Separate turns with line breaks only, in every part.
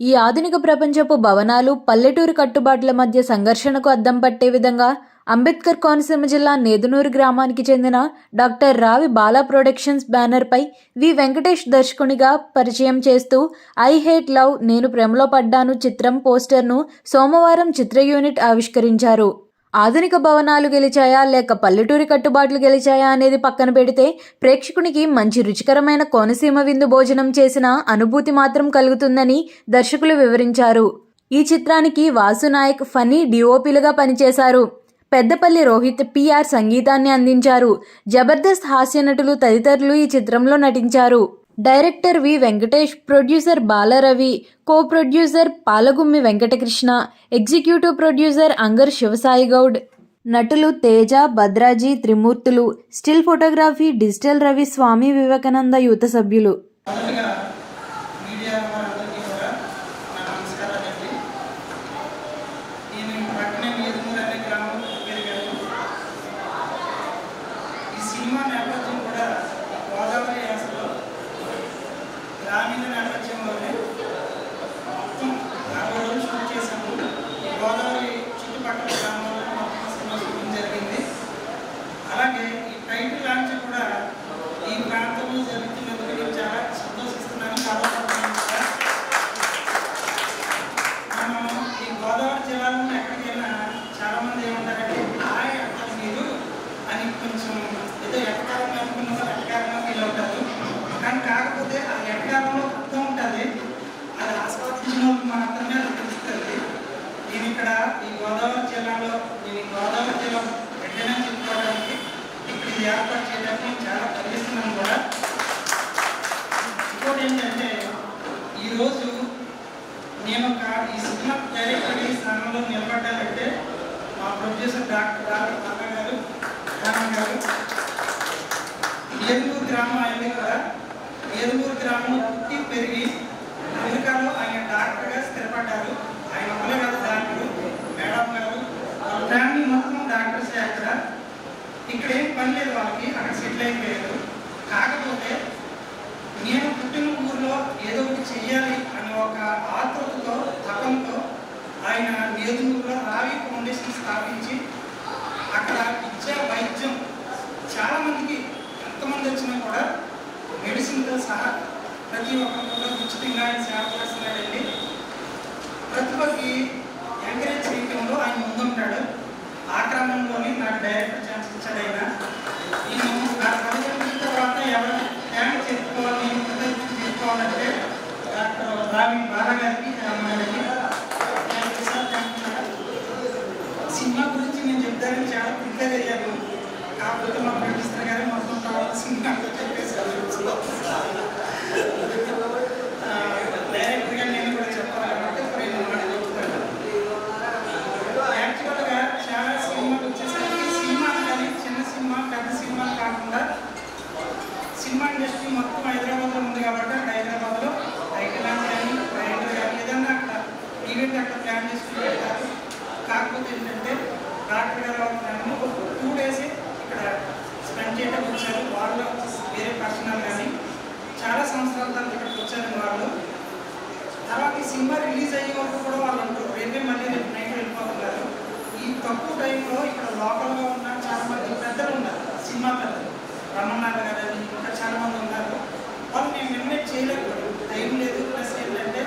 ఈ ఆధునిక ప్రపంచపు భవనాలు పల్లెటూరు కట్టుబాట్ల మధ్య సంఘర్షణకు అద్దం పట్టే విధంగా అంబేద్కర్ కోనసీమ జిల్లా నేదునూరు గ్రామానికి చెందిన డాక్టర్ రావి బాలా ప్రొడక్షన్స్ బ్యానర్పై వి వెంకటేష్ దర్శకునిగా పరిచయం చేస్తూ ఐ హేట్ లవ్ నేను ప్రేమలో పడ్డాను చిత్రం పోస్టర్ను సోమవారం చిత్ర యూనిట్ ఆవిష్కరించారు. ఆధునిక భవనాలు గెలిచాయా లేక పల్లెటూరి కట్టుబాట్లు గెలిచాయా అనేది పక్కన పెడితే ప్రేక్షకునికి మంచి రుచికరమైన కోనసీమ విందు భోజనం చేసిన అనుభూతి మాత్రం కలుగుతుందని దర్శకులు వివరించారు. ఈ చిత్రానికి వాసు నాయక్ ఫనీ డిఓపీలుగా పనిచేశారు. పెద్దపల్లి రోహిత్ పిఆర్ సంగీతాన్ని అందించారు. జబర్దస్త్ హాస్య నటులు తదితరులు ఈ చిత్రంలో నటించారు. Director V Venkatesh producer Balaravi co producer Palagummi Venkatakrishna executive producer Angar Sivasai Goud. నటులు Teja Bhadraji Trimurthulu still photography digital Ravi Swami Vivekananda యువత సభ్యులు
మొదటగా మీడియా వారందరికీ కూడా నా నమస్కారాలండి నేను పక్కనే మీదుమూరు అనే గ్రామంలో పెరిగాను ఈ సినిమా నేపథ్యం కూడా గోదావరి యాసలో గ్రామీణ నేపథ్యంలోనే మొత్తం యాభై రోజులు షూట్ చేశాము ఈ గోదావరి చుట్టుపక్కల గ్రామాల్లో మొత్తం సినిమా షూటింగ్ జరిగింది అలాగే ఈ టైటిల్ లాంచ్ కూడా ఈ ప్రాంతంలో జరుగుతున్నందుకు నేను చాలా సంతోషిస్తున్నాను గర్వపడుతున్నాను కూడా. మనం ఈ గోదావరి జిల్లాలో ఎక్కడికి వెళ్ళినా చాలా మంది ఏమంటారంటే హాయ్ అంటారు మీరు అని కొంచెం ఏదో ఎక్కడాలని అనుకున్న వాళ్ళు ఎక్కడాలని ఫీల్ అవుతారు కానీ కాకపోతే ఆ ఎక్కడాలలో అర్థం ఉంటుంది అది ఆస్వాదించిన వాళ్ళకి మాత్రమే అది తెలుస్తుంది నేను ఇక్కడ ఈ గోదావరి జిల్లాలో నేను ఈ గోదావరి జిల్లా బిడ్డనే చెప్పుకోవడానికి ఇక్కడ ఇది ఏర్పాటు చేయడానికి చాలా గర్విస్తున్నాను కూడా. ఇంకోటి ఏంటంటే ఈరోజు నేను ఒక ఈ సినిమా డైరెక్టర్ ఈ స్థానంలో నిలబడ్డానంటే మా ప్రొడ్యూసర్ డాక్టర్ రావి అన్న గారు రామ గారు. ఏదుమూరు గ్రామం అయింది కూడా ఏదుమూరు గ్రామం పుట్టి పెరిగి అమెరికాలో ఆయన డాక్టర్గా స్థిరపడ్డారు. ఆయన ఒక్కలే కాదు డాక్టర్ మేడం గారు వాళ్ళ ఫ్యామిలీ మొత్తం డాక్టర్సే అక్కడ ఇక్కడ ఏం పని లేదు వాళ్ళకి అక్కడ సెటిల్ అయిపోయారు. కాకపోతే నేను పుట్టిన ఊరిలో ఏదో ఒకటి చెయ్యాలి అనే ఒక ఆతృతతో తపంతో ఆయన నేదునూరులో రావి ఫౌండేషన్ స్థాపించి అక్కడ విద్య వైద్యం చాలామందికి ఎంతమంది వచ్చినా కూడా మెడిసిన్తో సహా ప్రతి ఒక్కరు కూడా ఉచితంగా ఆయన సేవ చేస్తున్నాడండి. ప్రతిభకి ఎంకరేజ్ చేయడంలో ఆయన ముందుంటాడు. ఆ క్రమంలోనే నాకు డైరెక్టర్ ఛాన్స్ ఇచ్చాడు నేను నా తల్లిదండ్రుల తర్వాత ఎవరు థ్యాంక్ చేసుకోవాలి కృతజ్ఞత చెప్పుకోవాలంటే డాక్టర్ రావి బాలగారికి గారికి సినిమా గురించి నేను చెప్తానని చాలా ప్రిపేర్ అయ్యాను. కాకపోతే మా ప్రొడ్యూసర్ గారు మొత్తం కావాల్సింది సినిమా చెప్పేసి డైరెక్ట్గా నేను కూడా చెప్పాలన్నమాట రెండు మాటలు చెప్తాను యాక్చువల్గా చాలా సినిమాలు వచ్చేసరికి సినిమా కానీ చిన్న సినిమా పెద్ద సినిమా కాకుండా సినిమా ఇండస్ట్రీ మొత్తం హైదరాబాద్లో ఉంది కాబట్టి అక్కడ హైదరాబాద్లో టైటిల్ లాంచ్ కానీ రైటర్ కానీ ఏదన్నా అక్కడ ఈవెంట్ అక్కడ ప్లాన్ చేసుకుని పెడతారు కాకపోతే ఏంటంటే డాక్టర్ గారు వాళ్ళు టూ డేస్ ఇక్కడ స్పెండ్ చేయడం వచ్చారు వాళ్ళు వేరే పర్సనల్ కానీ చాలా సంవత్సరాల తర్వాత ఇక్కడికి వచ్చారు వాళ్ళు. తర్వాత ఈ సినిమా రిలీజ్ అయ్యే వరకు కూడా వాళ్ళు అంటారు రేపే మళ్ళీ రేపు నైట్ వెళ్ళిపోతున్నారు ఈ తక్కువ టైంలో ఇక్కడ లోకల్గా ఉన్న చాలా మంది పెద్దలు ఉన్నారు. సినిమా పెద్దలు. రమణాథ్ గారు అని ఇంకా చాలా మంది ఉన్నారు. వాళ్ళు మేము ఇన్వైట్ చేయలేకపోయాం. టైం లేదు. ప్లస్ ఏంటంటే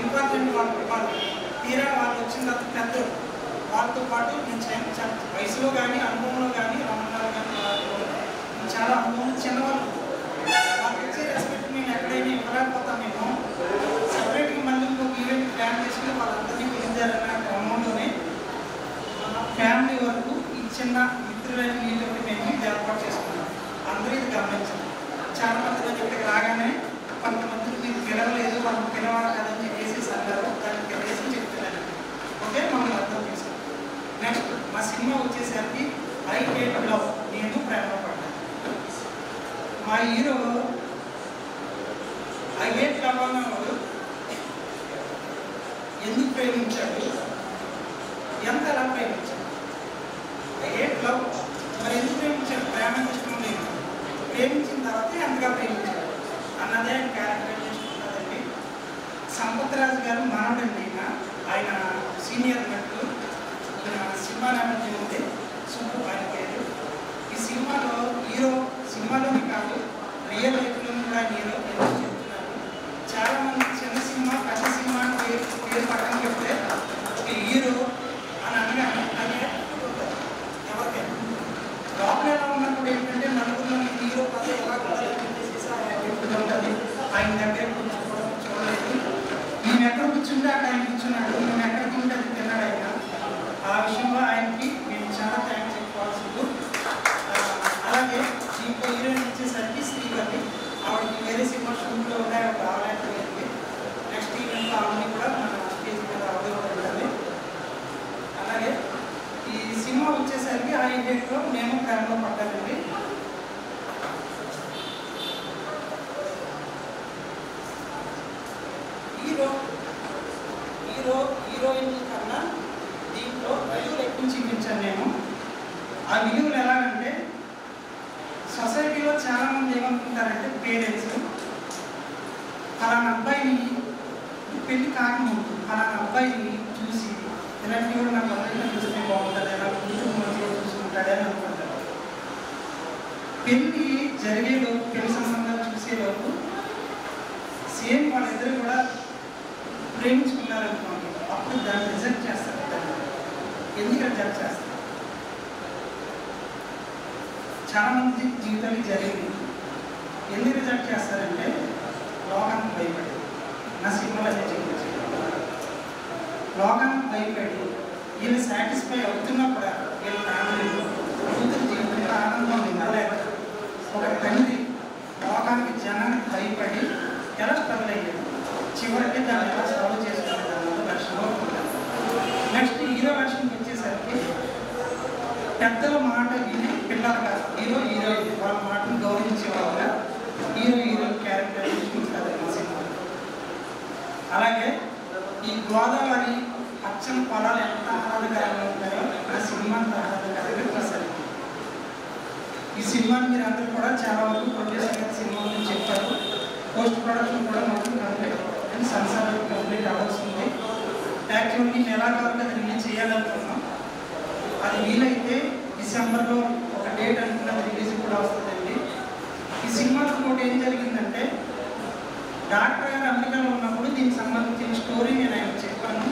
ఇంపార్టెంట్ వాళ్ళు వాళ్ళు తీరా వాళ్ళు వచ్చిన తర్వాత పెద్దలు. వాళ్ళతో పాటు నేను వయసులో కానీ అనుభవంలో కానీ రమణాలు కానీ వాళ్ళు చాలా అనుభవం చిన్నవాళ్ళు వాళ్ళకి ఇచ్చే రెస్పెక్ట్ మేము ఎక్కడైనా ఇవ్వలేకపోతామేమో సపరేట్గా మళ్ళీ ఇంకొక ఈవెంట్ ప్లాన్ చేసుకుని వాళ్ళందరినీ పిలిచారన్న క్రమంలోనే ఫ్యామిలీ వరకు ఈ చిన్న మిత్రులైన మీతో మేము ఏర్పాటు చేసుకున్నాం. అందరూ ఇది చాలా మంది దగ్గర ఇక్కడికి రాగానే కొంతమంది మీరు పిలవలేదు మనం పిలవాలి కదని చెప్పేసి అన్నారు దానికి వేసి చెప్తున్నాను. ఓకే మనం అర్థం చేసుకోండి నెక్స్ట్ మా సినిమా వచ్చేసరికి ఐ హేట్ లవ్ నేను ప్రేమ పడ్డాను మా హీరో ఐ హేట్ లవ్ అన్నవాడు ఎందుకు ప్రేమించాడు? ఎంత ఎలా ప్రేమించాడు ఐ హేట్ లవ్ మరి ఎందుకు ప్రేమించాడు ప్రేమ ఇష్టం లేదు ప్రేమించిన తర్వాత ఎంతగా ప్రేమించాడు అన్నదే ఆయన క్యారెక్టర్ చేసుకుంటుందండి సంపత్ రాజు గారు మనవడండి ఆయన సీనియర్ నటుడు. సినిమా నేపథ్యం ఉంది. సుబ్బు ఆయన పేరు ఈ సినిమాలో హీరో సినిమాలోనే కాదు రియల్ లైఫ్లో కూడా హీరో ఎందుకు చెప్తున్నాను చాలా మంది చిన్న సినిమా పెద్ద సినిమా అని పేరు పేరు పక్కన పెడితే ఈ హీరో అని అనగానే అది ఎవరికైనా లోపల ఎలా ఉన్నప్పుడు ఏంటంటే నలుగురిలో హీరో కథ ఎలా చెప్పేసి ఆయన ఉంటుంది ఆయన దగ్గర కూర్చోవడం చూడలేదు మేము ఎక్కడ కూర్చుంటే అక్కడ ఆయన కూర్చున్నాడు మేము ఎక్కడ తింటే అది తిన్నాడు ఆయన ఆ విషయంలో ఆయనకి మేము చాలా థ్యాంక్స్ చెప్పుకోవాల్సింది ఆ, అలాగే ఇంకో హీరోయిన్ వచ్చేసరికి శ్రీవతి ఆవిడకి వేరే సినిమా షూట్లో ఉన్నాయి ఆవిడ రావలేకపోయింది నెక్స్ట్ ఈవెంట్ ఆవిడని కూడా మన స్టేజ్ మీద ఆవిడ కూడా ఉండాలి అలాగే ఈ సినిమా వచ్చేసరికి ఆ ఈవెంట్లో మేము ప్రేమలో పడ్డానండి హీరో హీరో హీరోయిన్ కన్నా దీంట్లో విలువలు ఎక్కువ చూపించాను నేను. ఆ విలువలు ఎలాగంటే సొసైటీలో చాలా మంది ఏమనుకుంటారంటే పేరెంట్స్ అలాంటి అబ్బాయిని పెళ్ళి కాకముందు అలాంటి అబ్బాయిని చూసి ఇలాంటి కూడా నాకు అబ్బాయిని చూస్తే బాగుంటుంది ఎలా కుటుంబం చూసుకుంటాడే అని అనుకుంటారు. పెళ్ళి జరిగేలోపు పెళ్ళి సంబంధాలు చూసేలోపు సేమ్ వాళ్ళిద్దరు కూడా ప్రేమించుకున్నారనుకోండి అప్పుడు దాన్ని రిజెక్ట్ చేస్తారు ఎందుకు రిజెక్ట్ చేస్తారు? చాలా మంది జీవితానికి జరిగింది. ఎందుకు రిజెక్ట్ చేస్తారంటే లోకానికి భయపడి. నా సినిమాలో అదే లోకానికి భయపడి వీళ్ళు సాటిస్ఫై అవుతున్నా కూడా వీళ్ళ ఫ్యామిలీ కూతురు జీవితంలో ఆనందం నిందలేదు ఒక తండ్రి లోకానికి జనానికి భయపడి ఎలా స్ట్రగుల్ అయ్యాడు చివరికి దాన్ని ఎలా సాల్వ్ చేసుకునేది అన్నది లక్ష్యంలో ఉంటారు నెక్స్ట్ హీరో లక్ష్యంకి వచ్చేసరికి పెద్దల మాట విని పిల్లలుగా హీరో హీరోయిన్ వాళ్ళ మాటను గౌరవించే వాళ్ళగా హీరో హీరోయిన్ క్యారెక్టర్ చూపించారు ఈ సినిమా అలాగే ఈ గోదావరి పచ్చని పొలాలు ఎంత ఆహ్లాదకరంగా ఉంటాయో ఆ సినిమా అంత ఆహ్లాదకరంగా తీశారు ఈ సినిమాని మీరు అందరూ కూడా చాలా వరకు ప్రొడ్యూసర్ గారి సినిమా గురించి చెప్పారు. పోస్ట్ ప్రొడక్షన్ కూడా మొత్తం కంప్లీట్ అండ్ సంసార్ కంప్లీట్ అవ్వాల్సింది. యాక్చువల్గా నెలాకాలంలో అది రిలీజ్ చేయాలనుకున్నాం. అది వీలైతే డిసెంబర్లో ఒక డేట్ అనుకున్న రిలీజ్ కూడా వస్తుందండి. ఈ సినిమాకి ఒకటి ఏం జరిగిందంటే డాక్టర్ గారు అమెరికాలో ఉన్నప్పుడు దీనికి సంబంధించిన స్టోరీ నేను ఆయన చెప్పాను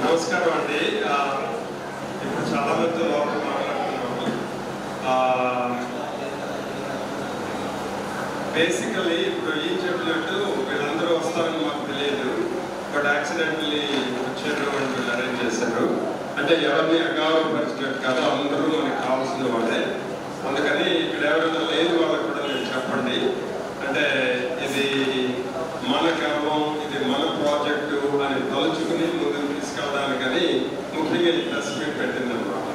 నమస్కారం అండి ఆ, ఇప్పుడు చాలా మంది లోపల మాట్లాడుతున్నాము బేసికలీ ఇప్పుడు ఏం చెప్పినట్టు వీళ్ళందరూ వస్తారని మాకు తెలియదు బట్ యాక్సిడెంట్లీ వచ్చారు అని వీళ్ళు అరేంజ్ చేశారు అంటే ఎవరిని అగౌరవపరిచినట్టు కాదు అందరూ మనకు కావాల్సిన వాళ్ళే. అందుకని ఇక్కడ ఎవరైనా లేని వాళ్ళకి కూడా నేను చెప్పండి అంటే ఇది మన గర్వం ఇది మన ప్రాజెక్టు అని తలుచుకుని ముందుకు తీసుకెళ్ళడానికని ముఖ్యంగా ఈ ప్రెస్ మీట్ పెట్టింది అనమాట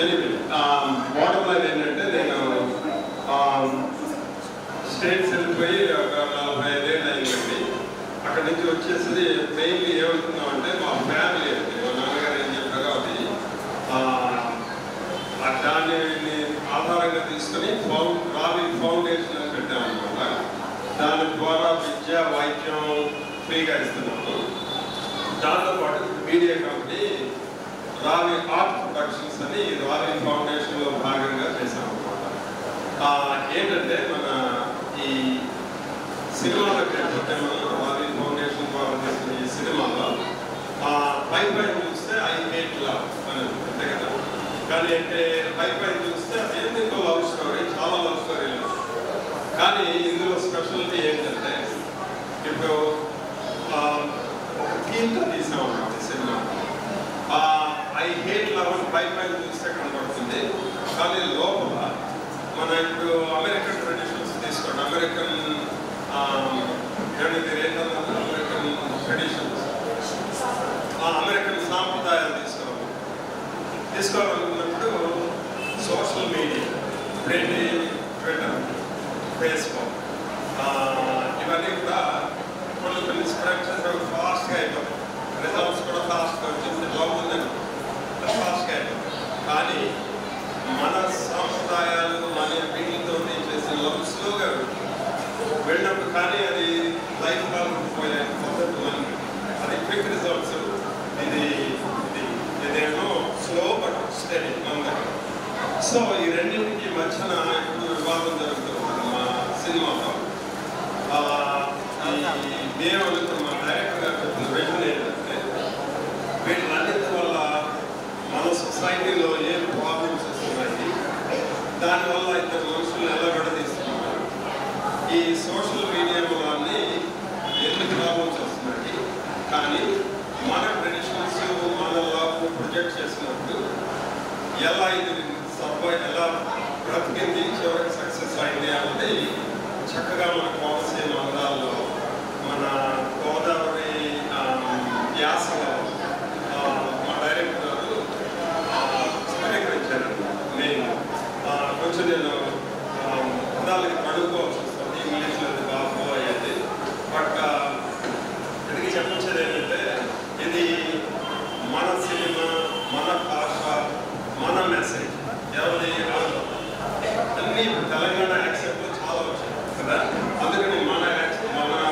ఎనివే బాటమ్ లైన్ ఏంటంటే నేను స్టేట్స్ వెళ్ళిపోయి ఒక నలభై ఐదేళ్ళు అయిందండి అక్కడి నుంచి వచ్చేసి మెయిన్లీ ఏమనుకున్నాం అంటే మా ఫ్యామిలీ అండి మా నాన్నగారు ఏం చెప్పారో అది ఆ, ఆ దాన్ని ఆధారంగా తీసుకుని ఫౌండ్ రావి ఫౌండేషన్ అని పెట్టామన్నమాట. దాని ద్వారా విద్య వైద్యం ఫ్రీగా ఇస్తున్నాము దాంతోపాటు media company Ravi art productions అని రావి ఫౌండేషన్లో భాగంగా చేశామన్నమాట. అనమాట ఏంటంటే మన ఈ సినిమాలకు ఏంటంటే మనం రావి ఫౌండేషన్ ద్వారా చేసిన ఈ సినిమాలో ఆ పై పై చూస్తే ఐ హేట్ లవ్ అని ఉంది, అంతే కదా కానీ అంటే పై పై చూస్తే అది ఇంకో లవ్ స్టోరీ చాలా లవ్ స్టోరీలు. కానీ ఇందులో స్పెషాలిటీ ఏంటంటే ఇప్పుడు ఒక థీమ్తో తీసామన్నమాట సినిమా. ఐ హేట్ లవ్ అని పై చూస్తే కనబడుతుంది. కానీ లోపల మన ఇప్పుడు అమెరికన్ ట్రెడిషన్స్ తీసుకోండి. అమెరికన్ ఏమంటే మీరు ఏంటన్నారు అమెరికన్ ట్రెడిషన్స్. అమెరికన్ సాంప్రదాయాలు తీసుకోవాలి. తీసుకోవాలనుకున్న సోషల్ మీడియా ఇప్పుడేంటి ట్విట్టర్ ఫేస్బుక్ ఇవన్నీ కూడా కొన్ని కొన్ని స్ప్రెడ్ చేసే ఫాస్ట్గా అయిపోతాయి రిజల్ట్స్ కూడా ఫాస్ట్గా వచ్చేసి లవ్ ఉందని ఫాస్ట్గా అయిపోతాయి కానీ మన సాంప్రదాయాలు మన వీటితో చేసే లవ్ స్లోగా వెళ్ళినప్పుడు కానీ అది లైఫ్ లాంగ్ పోయే పద్ధతి మనకి అది క్విక్ రిజల్ట్స్ ఇది ఇది ఇదేమో స్లో బట్ స్టడీ మన సో ఈ రెండింటికి మధ్యన ఇప్పుడు వివాదం జరుగుతుంది? మా సినిమాలో నేను మా డైరెక్టర్ గారు చెప్పిన ఏంటంటే వీటిలన్నిటి వల్ల మన సొసైటీలో ఏం ప్రాబ్లమ్స్ వస్తున్నాయి దానివల్ల ఇద్దరు మనుషులు ఎలా విడదీస్తున్నారు? ఈ సోషల్ మీడియా వల్లనే ఎందుకు ప్రాబ్లమ్స్ వస్తున్నాయి? కానీ మన ట్రెడిషన్స్ మన లాభం ప్రొజెక్ట్ చేసినప్పుడు ఎలా ఇది సర్వై ఎలా బ్రతికింది చివరికి సక్సెస్ అయింది అన్నది చక్కగా మన కోనసీమ అందాల్లో మన గోదావరి వ్యాసలో మా డైరెక్టర్ గారు స్వీకరించారు నేను కొంచెం నేను పదాలకి పడుకోవాల్సి వస్తుంది. ఇంగ్లీష్లో అది బాగా అయ్యేది. బట్ ఇది చెప్పొచ్చేది ఏంటంటే ఇది మన సినిమా మన భాష మన మెసేజ్ ఎవరి అన్ని తెలంగాణ యాక్సెప్ట్లో చాలా వచ్చాయి. కదా? అందుకని మన యాక్సెప్ట్ మన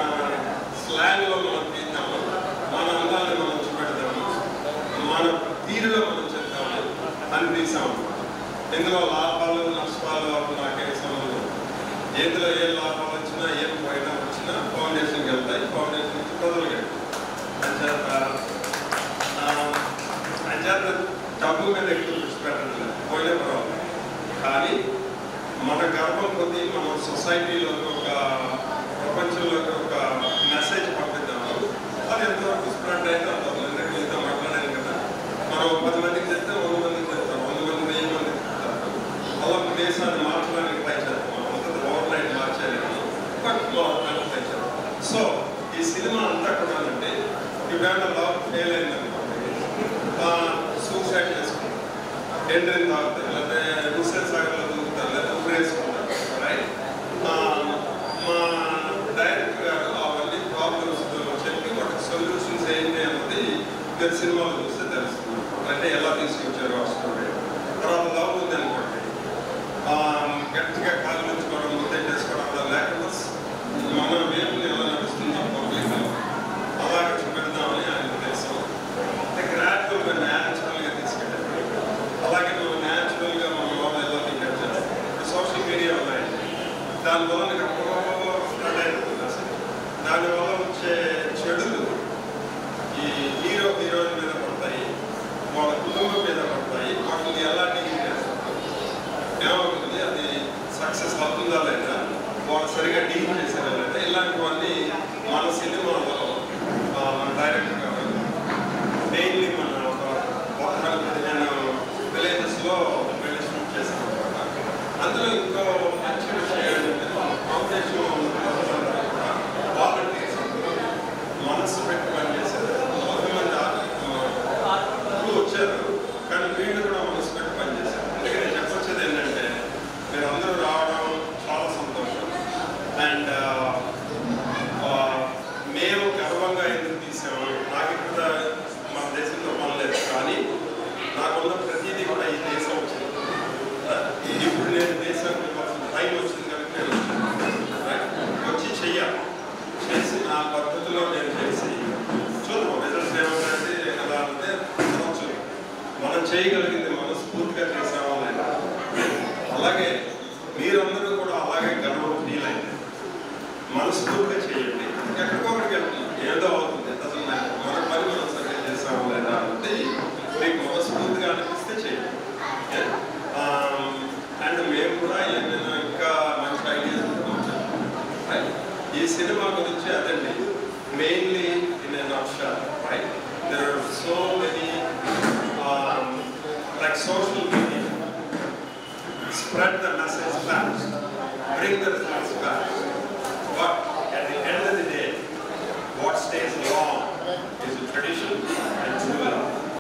స్లాంగ్లో మనం తీద్దాము. మన అందాన్ని మనం చూపెడతాము మన తీరులో మనం చెప్తాము అని తీసాము. ఇందులో లాభాలు నష్టాలు అవి నాకే సంబంధం ఎందులో ఏ లాభాలు వచ్చినా ఏం పోయినా వచ్చినా ఫౌండేషన్కి వెళ్తాయి. ఫౌండేషన్ నుంచి ప్రజలకి వెళ్తాయి. అంచేత అంచేత డబ్బు మీద ఎక్కువ దృష్టి పెట్టడం పోయిన పర్వాలేదు. కానీ మన గర్వం కొద్దీ మన సొసైటీలోకి ఒక ప్రపంచంలోకి ఒక మెసేజ్ పంపిద్దాం. అది ఎంతవరకు స్ప్రెడ్ అయితే అంత ఎందుకంటే మీతో మాట్లాడాను కదా మనం ఒక పది మందికి చెప్తే వంద మందికి చెప్తాం వంద మంది వెయ్యి మందికి చెప్తారు అలా మన దేశాన్ని మార్చడానికి ట్రై చేస్తాం అంత ఓవర్ నైట్ మార్చేయలేము బట్ మార్చడానికి ట్రై చేస్తాం సో ఈ సినిమా అంతా కూడా అంటే ఇవాళ లవ్ ఫెయిల్ అయిందనుకోండి సూసైడ్ చేసుకుంటాం ఎండ్రిన్ తాగుతారు లేకపోతే హుస్సేన్ సాగర్లో దూకుతారు లేదా ఊరేసుకుంటారు రైట్ మా డైరెక్టర్ గారు అవన్నీ ప్రాబ్లమ్స్ చెప్పి వాటికి సొల్యూషన్స్ ఏంటి అన్నది ఇద్దరు సినిమాలు చూస్తే తెలుస్తుంది. అంటే ఎలా తీసుకొచ్చారు ఆ స్టోరీ తర్వాత లవ్ ఉంది అనుకోండి. గట్టిగా కాలు నుంచుకోవడం ముద్దెట్టేసుకోవడం అలా లేకపోతే మన వేపులు ఎలా నడుస్తుందో పబ్లిక్ అలాగే చూపెడదామని ఆయన తెలుసు అంటే గ్రాడ్యువల్గా న్యాచురల్గా తీసుకెళ్ళారు. అలాగే నువ్వు న్యాచురల్గా మన లోపల ఎలా థింక్ సోషల్ మీడియా ఉన్నాయి దానివల్ల స్ప్రెడ్ అయిపోతుంది అసలు. దానివల్ల వచ్చే చెడులు ఈ హీరో హీరోయిన్ మీద పడతాయి వాళ్ళ కుటుంబం మీద పడతాయి వాటిని ఎలా డీల్ చేస్తారు ఏమవుతుంది అది సక్సెస్ అవుతుందా లేదా వాళ్ళు సరిగా డీల్ చేశారు లేదా ఇలాంటివన్నీ మన సినిమా ఆ, మన డైరెక్టర్ గారు మెయిన్లీ మన ఒక పద్నాలుగు పదిహేను విలేజెస్లో వెళ్ళి షూట్ చేశాం అనమాట అందులో ఇంకో మంచి విషయం ఏంటంటే ఫౌండేషన్ వాలంటీర్స్ మనస్సు పెట్టి పనిచేశారు కొంతమంది ఇప్పుడు వచ్చారు కానీ వీళ్ళు కూడా మనసు పెట్టి పనిచేశారు అందుకే నేను చెప్పొచ్చేది ఏంటంటే మీరు అందరూ రావడం చాలా సంతోషం అండ్ మేము గర్వంగా ఎందుకు తీసాము నాకు ఇక్కడ మన దేశంలో పనిలేదు కానీ నాకున్న ప్రతిదీ కూడా ఈ దేశం వచ్చింది ఇప్పుడు నేను టైం వచ్చింది కనుక నేను వచ్చి చెయ్యాలి చేసి నా పద్ధతిలో నేను చేసి చూద్దాం రిజల్ట్స్ ఏమంటే ఎలా అంటే మనం చేయగలిగింది మనస్ఫూర్తిగా చేసామా లేదా అలాగే మీరందరూ కూడా అలాగే గర్వం ఫీల్ అయింది మనస్ఫూర్తిగా చేయండి ఎక్కడికో ఏదో అవుతుంది అసలు మన పని మనం సరిగ్గా చేసామా లేదా అంటే మీకు ఈ సినిమా గురించి అదండి mainly in an option right there are so many like social media spread the message back bring the results back but at the end of the day what stays long is tradition